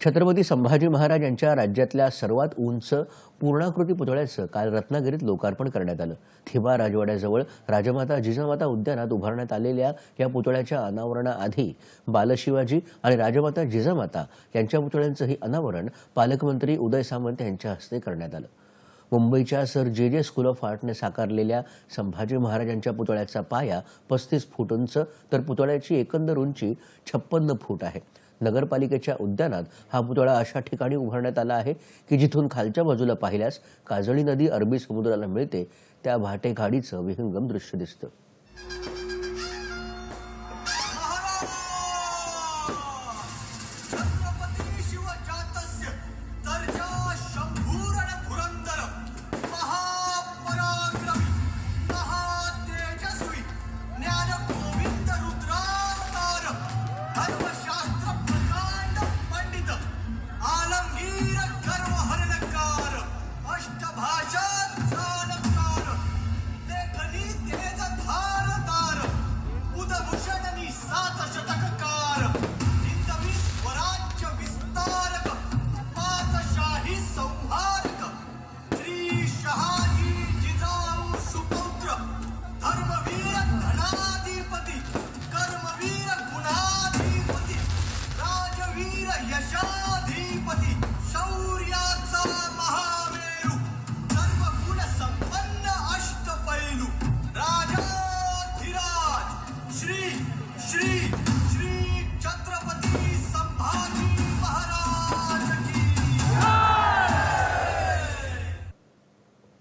छत्रपती संभाजी महाराज यांच्या राज्यातल्या सर्वात उंच पूर्णाकृती पुतळ्याचं काल रत्नागिरीत लोकार्पण करण्यात आलं. थिबा राजवाड्याजवळ राजमाता जिजामाता उद्यानात उभारण्यात आलेल्या या पुतळ्याच्या अनावरणाआधी बालशिवाजी आणि राजमाता जिजामाता यांच्या पुतळ्यांचंही अनावरण पालकमंत्री उदय सामंत यांच्या हस्ते करण्यात आलं. मुंबईच्या sir J J school of आर्टने साकारलेल्या संभाजी महाराजांच्या पुतळ्याचा पाया पस्तीस फूट उंच तर पुतळ्याची एकंदर उंची छप्पन्न फूट आहे. नगरपालिकेच्या उद्यानात हा पुतळा अशा ठिकाणी उभारण्यात आला आहे की जिथून खालच्या बाजूला पाहिल्यास काजळी नदी अरबी समुद्राला मिळते. त्या भाटेखाडीचं विहंगम दृश्य दिसतं. विस्तारक हिंदवी स्वराज्य विस्तारक पातशाही संहारक श्री शहाजी जिजाऊ सुपुत्र धर्मवीर धनाधिपती कर्मवीर गुणाधिपती राजवीर यशाधिपती शौर्याचा महामेरू सर्व गुण संपन्न अष्टपैलू राजाधिराज श्री श्री